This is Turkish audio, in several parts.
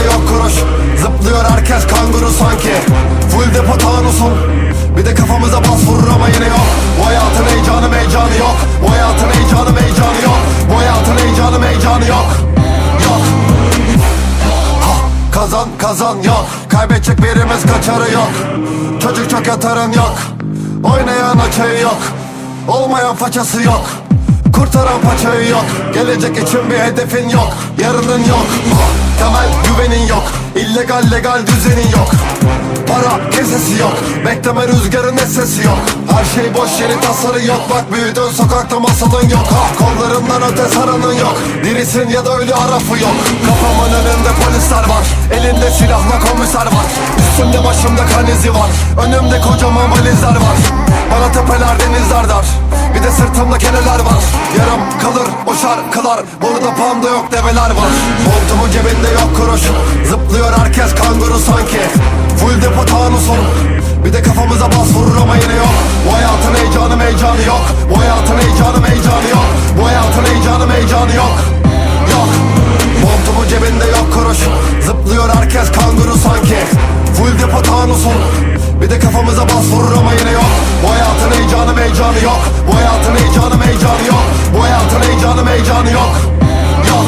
cebinde yok kuruş. Zıplıyor herkes kanguru sanki. Full depo tanusun Bir de kafamıza bas vurur ama yine yok. Bu hayatın heyecanı meyecanı yok. Bu hayatın heyecanı meyecanı yok. Bu hayatın heyecanı meyecanı yok. Yok. Ha, Kazan kazan yok. Kaybedecek birimiz kaçarı yok. Çocuk çok yatarın yok. Oynayan açayı yok. Olmayan façası yok Kurtaran paçayı yok. Gelecek için bir hedefin yok. Yarının yok. Ha, Temel güvenin yok. İllegal legal düzenin yok. Para kesesi yok. Bekleme rüzgarın sesi yok. Her şey boş yeni tasarı yok. Bak büyüdün sokakta masalın yok. Ha, Kollarından öte saranın yok. Dirisin ya da ölü arafı yok. Kafamın önünde polisler var. Elinde silahla komiser var. Üstümde başımda kan izi var. Önümde kocaman valizler var. Bana tepeler denizler dar de sırtımda keneler var. Yarım kalır o şarkılar. Burada panda yok develer var. Montumun cebinde yok kuruş. Zıplıyor herkes kanguru sanki. Full depo tanusun. Bir de kafamıza bas vurur ama yine yok. Bu hayatın heyecanı meyecanı yok Bir de kafamıza bas vurur ama yine yok. Bu hayatın heyecanı meyecanı yok. Bu hayatın heyecanı meyecanı yok. Bu hayatın heyecanı meyecanı yok. Yok.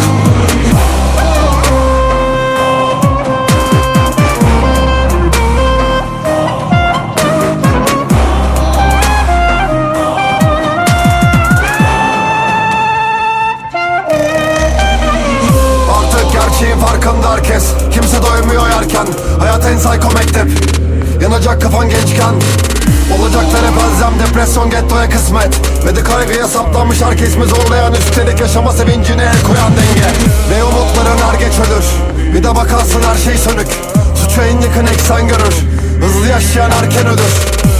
Artık gerçeğin farkında herkes. Kimse doymuyor yerken. Hayat en psycho mektep Yanacak kafan gençken. Olacaklar hep elzem Depresyon gettoya kısmet. Ve de kaygıya saplanmış herkes mi zorlayan Üstelik yaşama sevincine el koyan denge. Ve umutların er geç ölür. Bir de bakarsın her şey sönük. Suçu en yakın eksen görür. Hızlı yaşayan erken ölür.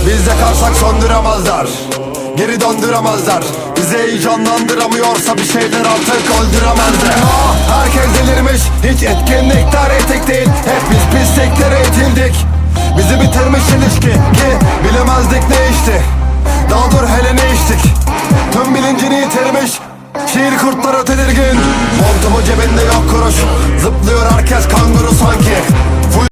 Biz yakarsak söndüremezler. Geri döndüremezler. Bizi heyecanlandıramıyorsa bir şeyler artık öldüremezler. Ah, Herkes delirmiş. Hiç etkinlikler etik değil. Hep ilişki Ki bilemezdik ne işti Daha dur hele ne içtik. Tüm bilincini yitirmiş Şiir kurtları tedirgin Montumun cebinde yok kuruş. Zıplıyor herkes kanguru sanki